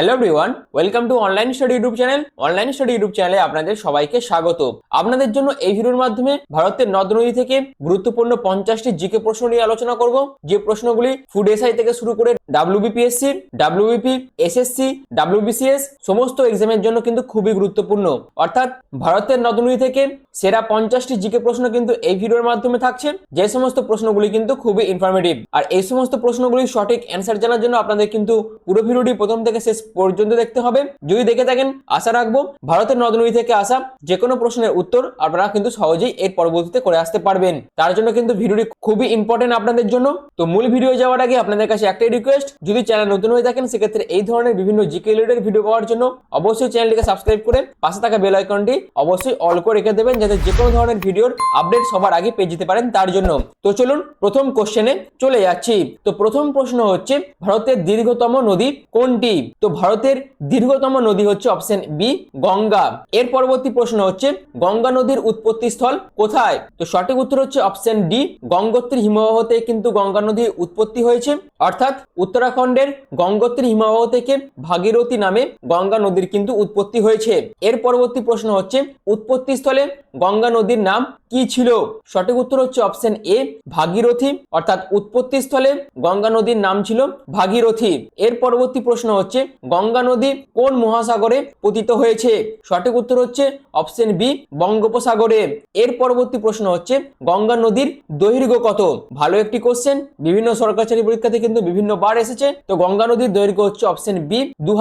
Hello everyone welcome to online study YouTube channel online study YouTube চ্যানেলে আপনাদের সবাইকে স্বাগত। আপনাদের জন্য এই ভিডিওর মাধ্যমে ভারতের নদ নদী থেকে গুরুত্বপূর্ণ পঞ্চাশটি জিকে প্রশ্ন নিয়ে আলোচনা করব। যে প্রশ্নগুলি ফুড এসআই থেকে শুরু করে ডাব্লিউবিপিএসসি ডাব্লিউবিপি এসএসসি ডাব্লিউবিসিএস সমস্ত এক্সামের জন্য কিন্তু খুবই গুরুত্বপূর্ণ। অর্থাৎ ভারতের নদ নদী থেকে সেরা পঞ্চাশটি জিকে প্রশ্ন কিন্তু এই ভিডিওর মাধ্যমে থাকছে। যে সমস্ত প্রশ্নগুলি কিন্তু খুবই ইনফরমেটিভ আর এই সমস্ত প্রশ্নগুলির সঠিক অ্যান্সার জানার জন্য আপনাদের কিন্তু পুরো ভিডিওটি প্রথম থেকে শেষ পর্যন্ত দেখতে হবে। যদি দেখে থাকেন, আশা রাখব ভারতের নদ নদী থেকে আসা যে কোনো প্রশ্নের উত্তর আপনারা কিন্তু সহজেই এর পরবর্তীতে করে আসতে পারবেন। তার জন্য কিন্তু ভিডিওটি খুবই ইম্পর্টেন্ট আপনাদের জন্য। তো মূল ভিডিও যাওয়ার আগে আপনাদের কাছে একটাই রিকোয়েস্ট যদি চ্যানেল নতুন হয়ে থাকেন, সেক্ষেত্রে এই ধরনের বিভিন্ন জিকে রিলেটেড ভিডিও পাওয়ার জন্য অবশ্যই চ্যানেলটিকে সাবস্ক্রাইব করে পাশে থাকা বেল আইকনটি অবশ্যই অল করে রেখে দেবেন, যাতে যে কোনো ধরনের ভিডিওর আপডেট সবার আগে পেয়ে যেতে পারেন তার জন্য। তো চলুন প্রথম কোশ্চেনে চলে যাচ্ছি। তো প্রথম প্রশ্ন হচ্ছে, ভারতের দীর্ঘতম নদী কোনটি? তো ভারতের দীর্ঘতম নদী হচ্ছে অপশন বি গঙ্গা। এর পরবর্তী প্রশ্ন হচ্ছে, গঙ্গা নদীর উৎপত্তি স্থল কোথায়? তো সঠিক উত্তর হচ্ছে অপশন ডি গঙ্গোত্রী হিমবাহতে কিন্তু গঙ্গা নদীর উৎপত্তি হয়েছে। অর্থাৎ উত্তরাখণ্ডের গঙ্গোত্রী হিমবাহ থেকে ভাগীরথী নামে গঙ্গা নদীর কিন্তু উৎপত্তি হয়েছে। এর পরবর্তী প্রশ্ন হচ্ছে, উৎপত্তি স্থলে গঙ্গা নদীর নাম কি ছিল? সঠিক উত্তর হচ্ছে অপশন এ ভাগীরথী। অর্থাৎ উৎপত্তি স্থলে গঙ্গা নদীর নাম ছিল ভাগীরথী। এর পরবর্তী প্রশ্ন হচ্ছে গঙ্গা নদী কোন মহাসাগরে পতিত হয়েছে? সঠিক উত্তর হচ্ছে অপশন বি, বঙ্গোপসাগরে। এর পরবর্তী প্রশ্ন হচ্ছে, গঙ্গা নদীর দৈর্ঘ্য কত? ভালো একটি কোশ্চেন বিভিন্ন সরকারি পরীক্ষাতে কিন্তু বিভিন্ন বার এসেছে। তো গঙ্গা নদীর দৈর্ঘ্য হচ্ছে অপশন বি দু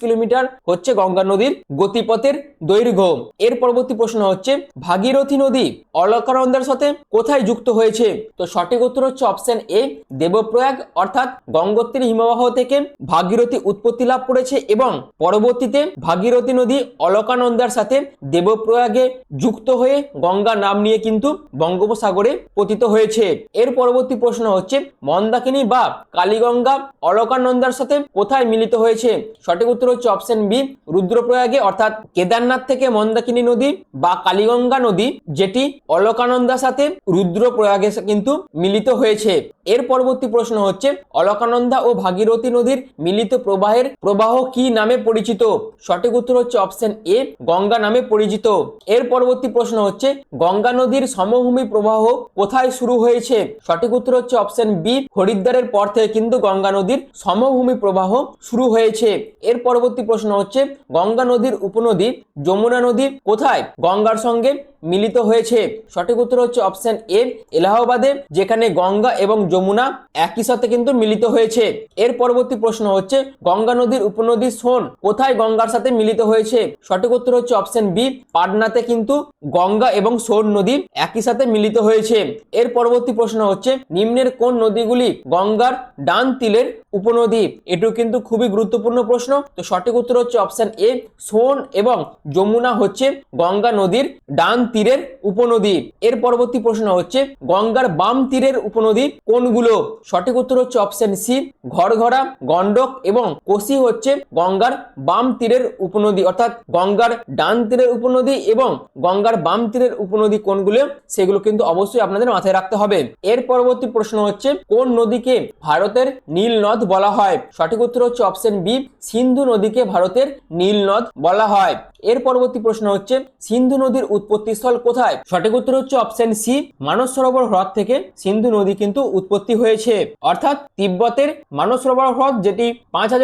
কিলোমিটার হচ্ছে গঙ্গা নদীর গতিপথের দৈর্ঘ্য। এর পরবর্তী প্রশ্ন হচ্ছে, ভাগীরথী নদী অলকানন্দার সাথে কোথায় যুক্ত হয়েছে? তো সঠিক উত্তর হচ্ছে অপশন এ, দেবপ্রয়াগ, অর্থাৎ গঙ্গোত্রী হিমবাহ থেকে ভাগীরথী উৎপত্তি লাভ করেছে এবং পরবর্তীতে ভাগীরথী নদী অলকানন্দার সাথে দেবপ্রয়াগে যুক্ত হয়ে গঙ্গা নাম নিয়ে কিন্তু বঙ্গোপসাগরে পতিত হয়েছে। এর পরবর্তী প্রশ্ন হচ্ছে, মন্দাকিনী বা কালীগঙ্গা অলকানন্দার সাথে কোথায় মিলিত হয়েছে? সঠিক উত্তর হচ্ছে অপশন বি, রুদ্রপ্রয়াগে, অর্থাৎ কেদারনাথ থেকে মন্দাকিনী নদী বা কালীগঙ্গা নদী, যেটি অলকানন্দার সাথে রুদ্রপ্রয়াগে কিন্তু মিলিত হয়েছে। এর পরবর্তী প্রশ্ন হচ্ছে, অলকানন্দা ও ভাগীরথী নদীর মিলিত প্রবাহের প্রবাহ কি নামে পরিচিত? সঠিক উত্তর হচ্ছে অপশন এ, গঙ্গা নামে পরিচিত। এর পরবর্তী প্রশ্ন হচ্ছে, গঙ্গা নদীর সমভূমি প্রবাহ কোথায় শুরু হয়েছে? সঠিক উত্তর হচ্ছে অপশন বি, হরিদ্বারের পর থেকে কিন্তু গঙ্গা নদীর সমভূমি প্রবাহ শুরু হয়েছে। এর পরবর্তী প্রশ্ন হচ্ছে, গঙ্গা নদীর উপনদী যমুনা নদী কোথায় গঙ্গার সঙ্গে মিলিত হয়েছে? সঠিক উত্তর হচ্ছে অপশন এ, এলাহাবাদে, যেখানে গঙ্গা এবং যমুনা একই সাথে কিন্তু মিলিত হয়েছে। এর পরবর্তী প্রশ্ন হচ্ছে গঙ্গা নদীর উপনদী সোন কোথায় গঙ্গার সাথে মিলিত হয়েছে? সঠিক উত্তর হচ্ছে অপশন বি, পাটনাতে কিন্তু গঙ্গা এবং সোন নদী একই সাথে মিলিত হয়েছে। এর পরবর্তী প্রশ্ন হচ্ছে, নিম্নের কোন নদীগুলি গঙ্গার ডান তিলের উপনদী? এটিও কিন্তু খুবই গুরুত্বপূর্ণ প্রশ্ন। তো সঠিক উত্তর হচ্ছে অপশন এ, সোন এবং যমুনা হচ্ছে গঙ্গা নদীর ডান তীরের উপনদী। এর পরবর্তী প্রশ্ন হচ্ছে, গঙ্গার বাম তীরের উপনদী কোনগুলো? সঠিক উত্তর হচ্ছে অপশন সি, ঘরঘরা গন্ডক এবং কোশি হচ্ছে গঙ্গার বাম তীরের উপনদী, অর্থাৎ গঙ্গার ডান তীরের উপনদী এবং গঙ্গার বাম তীরের উপনদী কোনগুলো, সেগুলো কিন্তু অবশ্যই আপনাদের মাথায় রাখতে হবে। এর পরবর্তী প্রশ্ন হচ্ছে, কোন নদীকে ভারতের নীল নদ বলা হয়? সঠিক উত্তর হচ্ছে অপশন বি, সিন্ধু নদীকে ভারতের নীল নদ বলা হয়। এর পরবর্তী প্রশ্ন হচ্ছে, সিন্ধু নদীর উৎপত্তি স্থল কোথায়? সঠিক উত্তর হচ্ছে অপশন সি, মানস সরোবর হ্রদ থেকে সিন্ধু নদী কিন্তু উৎপত্তি হয়েছে। অর্থাৎ তিব্বতের মানস সরোবর হ্রদ, যেটি পাঁচ হাজার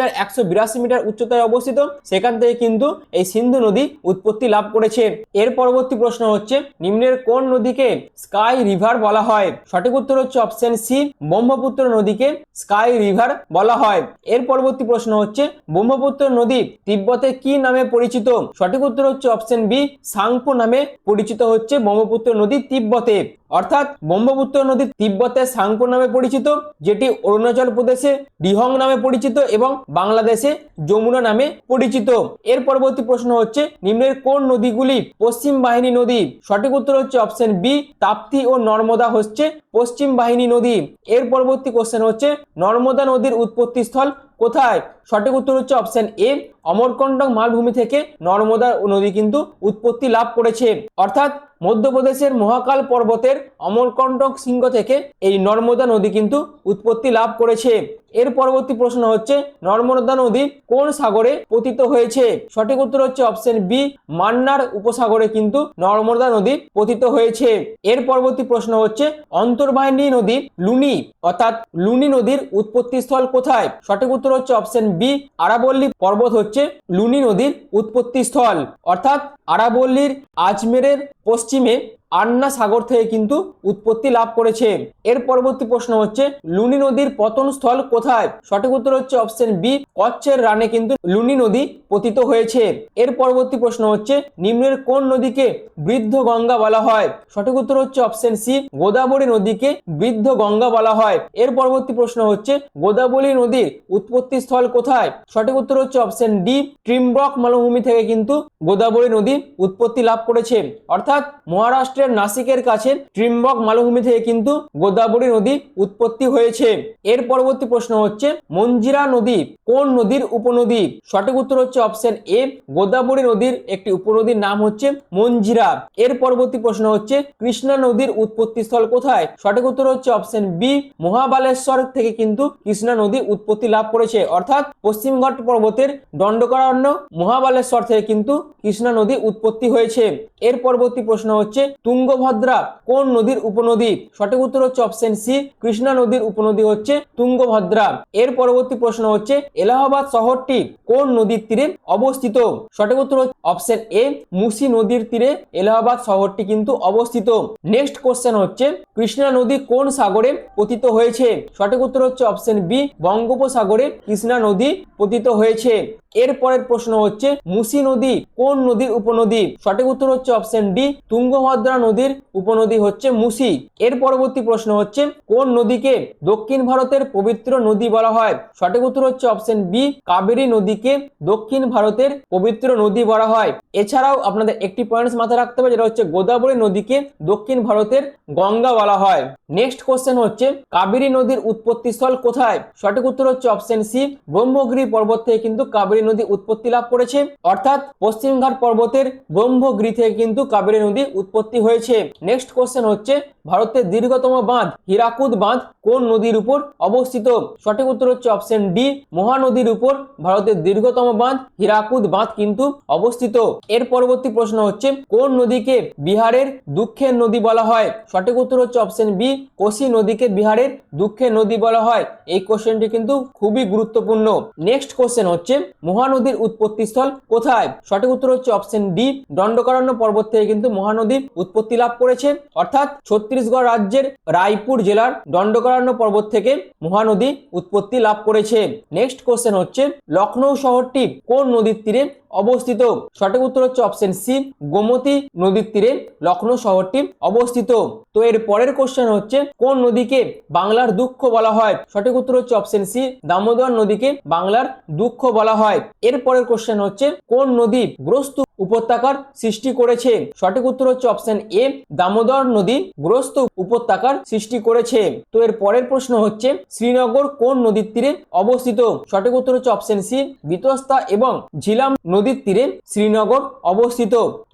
একশো বিরাশি মিটার উচ্চতায় অবস্থিত, সেখান থেকে কিন্তু এই সিন্ধু নদী উৎপত্তি লাভ করেছে। এর পরবর্তী প্রশ্ন হচ্ছে, নিম্নের কোন নদীকে স্কাই রিভার বলা হয়? সঠিক উত্তর হচ্ছে অপশন সি, ব্রহ্মপুত্র নদীকে স্কাই রিভার বলা হয়। এর পরবর্তী প্রশ্ন হচ্ছে, ব্রহ্মপুত্র নদী তিব্বতে কি নামে পরিচিত? সঠিক উত্তর হচ্ছে অপশন বি, সাংপো নামে পরিচিত হচ্ছে ব্রহ্মপুত্র নদী তিব্বতে। অর্থাৎ ব্রহ্মপুত্র নদী তিব্বতের সাংপো নামে পরিচিত, যেটি অরুণাচল প্রদেশে ডিহং নামে পরিচিত এবং বাংলাদেশে যমুনা নামে পরিচিত। এর পরবর্তী প্রশ্ন হচ্ছে, নিম্নের কোন নদীগুলি পশ্চিম বাহিনী নদী? সঠিক উত্তর হচ্ছে অপশন বি, তাপ্তি ও নর্মদা হচ্ছে পশ্চিম বাহিনী নদী। এর পরবর্তী কোশ্চেন হচ্ছে, নর্মদা নদীর উৎপত্তি স্থল কোথায়? সঠিক উত্তর হচ্ছে অপশন এ অমরকন্টক মালভূমি থেকে নর্মদা নদী কিন্তু উৎপত্তি লাভ করেছে। অর্থাৎ মধ্যপ্রদেশের মহাকাল পর্বতের অমরকন্টক শৃঙ্গ থেকে এই নর্মদা নদী কিন্তু উৎপত্তি লাভ করেছে। এর পরবর্তী প্রশ্ন হচ্ছে, নর্মদা নদী কোন সাগরে পতিত হয়েছে? সঠিক উত্তর হচ্ছে অপশন বি, মান্নার উপসাগরে কিন্তু নর্মদা নদী পতিত হয়েছে। এর পরবর্তী প্রশ্ন হচ্ছে, অন্তর্বাহিনী নদী লুনি, অর্থাৎ লুনি নদীর উৎপত্তি স্থল কোথায়? সঠিক উত্তর হচ্ছে অপশন বি, আরাবল্লী পর্বত হচ্ছে লুনি নদীর উৎপত্তি স্থল অর্থাৎ আরাবল্লীর আজমেরের পশ্চিমে আন্না সাগর থেকে কিন্তু উৎপত্তি লাভ করেছে। এর পরবর্তী প্রশ্ন হচ্ছে, লুনি নদীর পতন স্থল কোথায়? সঠিক উত্তর হচ্ছে অপশন বি কচ্ছের রানে কিন্তু লুনি নদী পতিত হয়েছে। এর পরবর্তী প্রশ্ন হচ্ছে, নিম্নের কোন নদীকে বৃদ্ধ গঙ্গা বলা হয়? সঠিক উত্তর হচ্ছে অপশন সি গোদাবরী নদীকে বৃদ্ধ গঙ্গা বলা হয়। এর পরবর্তী প্রশ্ন হচ্ছে, গোদাবরী নদীর উৎপত্তি স্থল কোথায়? সঠিক উত্তর হচ্ছে অপশন ডি ট্রিমব্রক মালভূমি থেকে কিন্তু গোদাবরী নদী উৎপত্তি লাভ করেছে। অর্থাৎ মহারাষ্ট্রের নাসিকের কাছে ট্রিমবক মালভূমি থেকে কিন্তু গোদাবরী নদী উৎপত্তি হয়েছে। এর পরবর্তী প্রশ্ন হচ্ছে, মঞ্জিরা নদী কোন নদীর উপনদী? সঠিক উত্তর হচ্ছে অপশন এ, গোদাবরী নদীর একটি উপনদীর নাম হচ্ছে মঞ্জিরা। এর পরবর্তী প্রশ্ন হচ্ছে, কৃষ্ণা নদীর উৎপত্তি স্থল কোথায়? সঠিক উত্তর হচ্ছে অপশন বি, মহাবালেশ্বর থেকে কিন্তু কৃষ্ণা নদী উৎপত্তি লাভ করেছে। অর্থাৎ পশ্চিমঘাট পর্বতের দণ্ডকারণ্য মহাবালেশ্বর থেকে কিন্তু কৃষ্ণা নদী উৎপত্তি হয়েছে। এর পরবর্তী প্রশ্ন হচ্ছে তুঙ্গভদ্রা কোন নদীর উপনদী? সঠিক উত্তর হচ্ছে অপশন সি কৃষ্ণা নদীর উপনদী হচ্ছে তুঙ্গভদ্রা। এর পরবর্তী প্রশ্ন হচ্ছে, এলাহাবাদ শহরটি কোন নদীর তীরে অবস্থিত? সঠিক উত্তর হচ্ছে অপশন এ মুসি নদীর তীরে এলাহাবাদ শহরটি কিন্তু অবস্থিত। নেক্সট কোশ্চেন হচ্ছে, কৃষ্ণা নদী কোন সাগরে পতিত হয়েছে? সঠিক উত্তর হচ্ছে অপশন বি বঙ্গোপসাগরে কৃষ্ণা নদী পতিত হয়েছে। এর পরের প্রশ্ন হচ্ছে, মুসি নদী কোন নদীর উপনদী? সঠিক উত্তর হচ্ছে অপশন ডি তুঙ্গভদ্রা নদীর উপনদী হচ্ছে মুসি। এর পরবর্তী প্রশ্ন হচ্ছে, কোন নদীকে দক্ষিণ ভারতের পবিত্র নদী বলা হয়? সঠিক উত্তর হচ্ছে অপশন বি কাবেরী নদীকে দক্ষিণ ভারতের পবিত্র নদী বলা হয়। এছাড়াও আপনাদের একটি পয়েন্টস মাথায় রাখতে হবে, যেটা হচ্ছে গোদাবরী নদীকে দক্ষিণ ভারতের গঙ্গা বলা হয়। নেক্সট কোশ্চেন হচ্ছে, কাবেরী নদীর উৎপত্তি স্থল কোথায়? সঠিক উত্তর হচ্ছে অপশন সি ব্রহ্মগিরি পর্বত থেকে কিন্তু কাবেরী নদী উৎপত্তি লাভ করেছে। অর্থাৎ পশ্চিমঘাট পর্বতের ব্রহ্মগিরি থেকে কিন্তু কাবেরী নদী উৎপত্তি হয়েছে। নেক্সট কোশ্চেন হচ্ছে, ভারতের দীর্ঘতম বাঁধ, হীরাকুদ বাঁধ কোন নদীর উপর অবস্থিত? সঠিক উত্তর হচ্ছে অপশন ডি মহানদীর উপর। ভারতের দীর্ঘতম বাঁধ, হীরাকুদ বাঁধ কিন্তু অবস্থিত। এর পরবর্তী প্রশ্ন হচ্ছে, কোন নদীকে বিহারের দুঃখের নদী বলা হয়? সঠিক উত্তর হচ্ছে অপশন বি কোশি নদীকে বিহারের দুঃখের নদী বলা হয়। এই কোশ্চেনটি কিন্তু খুবই গুরুত্বপূর্ণ। নেক্সট কোশ্চেন হচ্ছে মহানদীর উৎপত্তি স্থল কোথায়? সঠিক উত্তর হচ্ছে অপশন ডি দণ্ডকারণ্য পর্বত থেকে কিন্তু মহানদীর উৎপত্তি লাভ করেছে। অর্থাৎ ছত্তিশগড় রাজ্যের রায়পুর জেলার দণ্ডকারণ্য পর্বত থেকে মহানদী উৎপত্তি লাভ করেছে। নেক্সট কোশ্চেন হচ্ছে লখনৌ শহরটি কোন নদীর তীরে অবস্থিত। সঠিক উত্তর হচ্ছে অপশন সি গোমতী নদীর তীরে লখনৌ শহরটি অবস্থিত। তো এর পরের কোশ্চেন হচ্ছে, কোন নদীকে বাংলার দুঃখ বলা হয়? সঠিক উত্তর হচ্ছে অপশন সি দামোদর নদীকে বাংলার দুঃখ বলা হয়। এর পরের কোশ্চেন হচ্ছে, কোন নদী গ্রস্ত উপত্যকার সৃষ্টি করেছে? সঠিক উত্তর হচ্ছে অপশন এ দামোদর নদী গ্রস্ত উপত্যকার সৃষ্টি করেছে। তো এর পরের প্রশ্ন হচ্ছে, শ্রীনগর কোন নদীর তীরে অবস্থিত? সঠিক উত্তর হচ্ছে অপশন সি বিতস্তা এবং ঝিলাম নদীর তীরে শ্রীনগর অবস্থিত।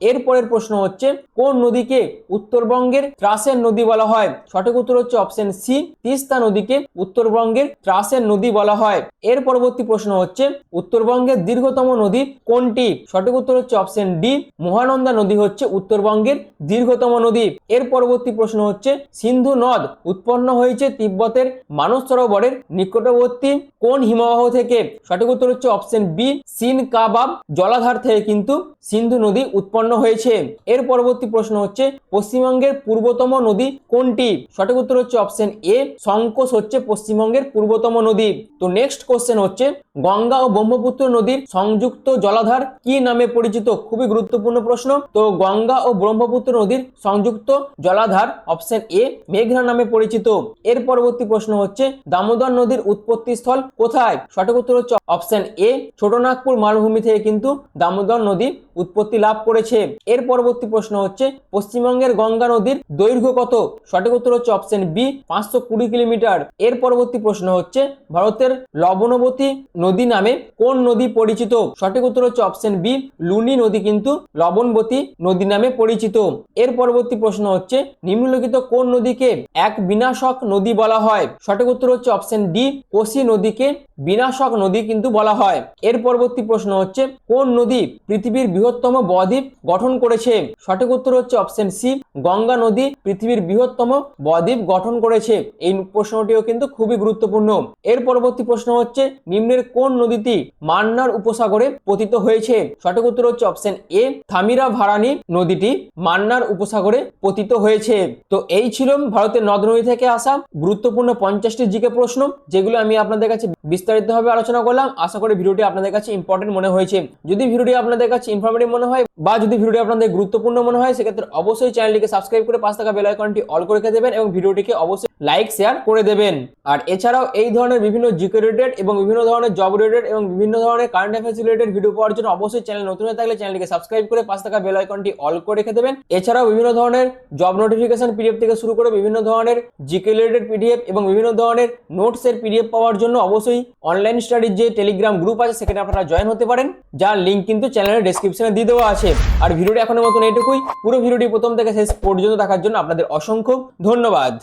এর পরের প্রশ্ন হচ্ছে, কোন নদীকে উত্তরবঙ্গের ত্রাসের নদী বলা হয়? সঠিক উত্তর হচ্ছে অপশন সি তিস্তা নদীকে উত্তরবঙ্গের ত্রাসের নদী বলা হয়। এর পরবর্তী প্রশ্ন হচ্ছে, উত্তরবঙ্গের দীর্ঘতম নদী কোনটি? সঠিক উত্তর হচ্ছে অপশন ডি মহানন্দা নদী হচ্ছে উত্তরবঙ্গের দীর্ঘতম নদী। এর পরবর্তী প্রশ্ন হচ্ছে, সিন্ধু নদ উৎপন্ন হয়েছে তিব্বতের মানস সরোবরের নিকটবর্তী কোন হিমবাহ থেকে? সঠিক উত্তর হচ্ছে অপশন বি সিন কাবাব জলাধার থেকে কিন্তু সিন্ধু নদী উৎপন্ন হয়েছে। এর পরবর্তী প্রশ্ন হচ্ছে, পশ্চিমবঙ্গের পূর্বতম নদী কোনটি? সঠিক উত্তর হচ্ছে অপশন এ সংকোষ হচ্ছে পশ্চিমবঙ্গের পূর্বতম নদী। তো নেক্সট কোশ্চেন হচ্ছে, গঙ্গা ও ব্রহ্মপুত্র নদীর সংযুক্ত জলাধার কি নামে পরিচিত? খুবই গুরুত্বপূর্ণ প্রশ্ন। তো গঙ্গা ও ব্রহ্মপুত্র নদীর সংযুক্ত জলাধার অপশন এ মেঘনা নামে পরিচিত। এর পরবর্তী প্রশ্ন হচ্ছে, দামোদর নদীর উৎপত্তি স্থল কোথায়? সঠিক উত্তর হচ্ছে অপশন এ ছোটনাগপুর মালভূমি থেকে কিন্তু কিন্তু দামোদর নদী উৎপত্তি লাভ করেছে। এর পরবর্তী প্রশ্ন হচ্ছে, পশ্চিমবঙ্গের গঙ্গা নদীর দৈর্ঘ্য কত? সঠিক উত্তর হচ্ছে অপশন বি পাঁচশো কুড়ি কিলোমিটার। এর পরবর্তী প্রশ্ন হচ্ছে, ভারতের লবণবতী নদী নামে কোন নদী পরিচিত? সঠিক উত্তর হচ্ছে অপশন বি লুনি নদী কিন্তু লবণবতী নদী নামে পরিচিত। এর পরবর্তী প্রশ্ন হচ্ছে, নিম্নলিখিত কোন নদীকে এক বিনাশক নদী বলা হয়? সঠিক উত্তর হচ্ছে অপশন ডি কোসি নদীকে বিনাশক নদী কিন্তু বলা হয়। এর পরবর্তী প্রশ্ন হচ্ছে, কোন নদী পৃথিবীর বৃহত্তম বদ্বীপ গঠন করেছে। সঠিক উত্তর হচ্ছে অপশন সি, গঙ্গা নদী, পৃথিবীর বৃহত্তম বদ্বীপ গঠন করেছে। এই প্রশ্নটিও কিন্তু খুবই গুরুত্বপূর্ণ। এর পরবর্তী প্রশ্ন হচ্ছে, নিম্নের কোন নদীটি মান্নার উপসাগরে পতিত হয়েছে? সঠিক উত্তর হচ্ছে অপশন এ থামিরা ভারানি নদীটি মান্নার উপসাগরে পতিত হয়েছে। তো এই ছিল ভারতের নদ নদী থেকে আসা গুরুত্বপূর্ণ পঞ্চাশটি জিকে প্রশ্ন, যেগুলো আমি আপনাদের কাছে বিস্তারিতভাবে আলোচনা করলাম। আশা করি ভিডিওটি আপনাদের কাছে ইম্পর্টেন্ট মনে হয়েছে। যদি ভিডিওটি আপনাদের কাছে ইনফরমেটিভ মনে হয় বা যদি ভিডিওটি আপনাদের গুরুত্বপূর্ণ মনে হয়, সেক্ষেত্রে অবশ্যই চ্যানেলটিকে সাবস্ক্রাইব করে পাঁচ টাকা বেল আইকনটি অল করে রেখে দেবেন এবং ভিডিওটিকে অবশ্যই লাইক শেয়ার করে দেবেন। আর এছাড়াও এই ধরনের বিভিন্ন জিকে রিলেটেড এবং বিভিন্ন ধরনের জব রিলেটেড এবং বিভিন্ন ধরনের কারেন্ট অ্যাফেয়ার্স রিলেটেড ভিডিও পাওয়ার জন্য অবশ্যই চ্যানেল নতুন হয়ে থাকলে চ্যানেলটিকে সাবস্ক্রাইব করে পাঁচ টাকা বেল আইকনটি অল করে রেখে দেবেন। এছাড়াও বিভিন্ন ধরনের জব নোটিফিকেশন পিডিএফ থেকে শুরু করে বিভিন্ন ধরনের জিকে রিলেটেড পিডিএফ এবং বিভিন্ন ধরনের নোটসের পিডিএফ পাওয়ার জন্য অবশ্যই অনলাইন স্টাডির যে টেলিগ্রাম গ্রুপ আছে, সেখানে আপনারা জয়েন হতে পারেন। যার লিঙ্ক কিন্তু চ্যানেলের ডেসক্রিপশনে দিয়ে দেওয়া আছে। আর ভিডিওটি এখনের মতন এটুকুই পুরো ভিডিওটি প্রথম থেকে শেষ পর্যন্ত দেখার জন্য আপনাদের অসংখ্য ধন্যবাদ।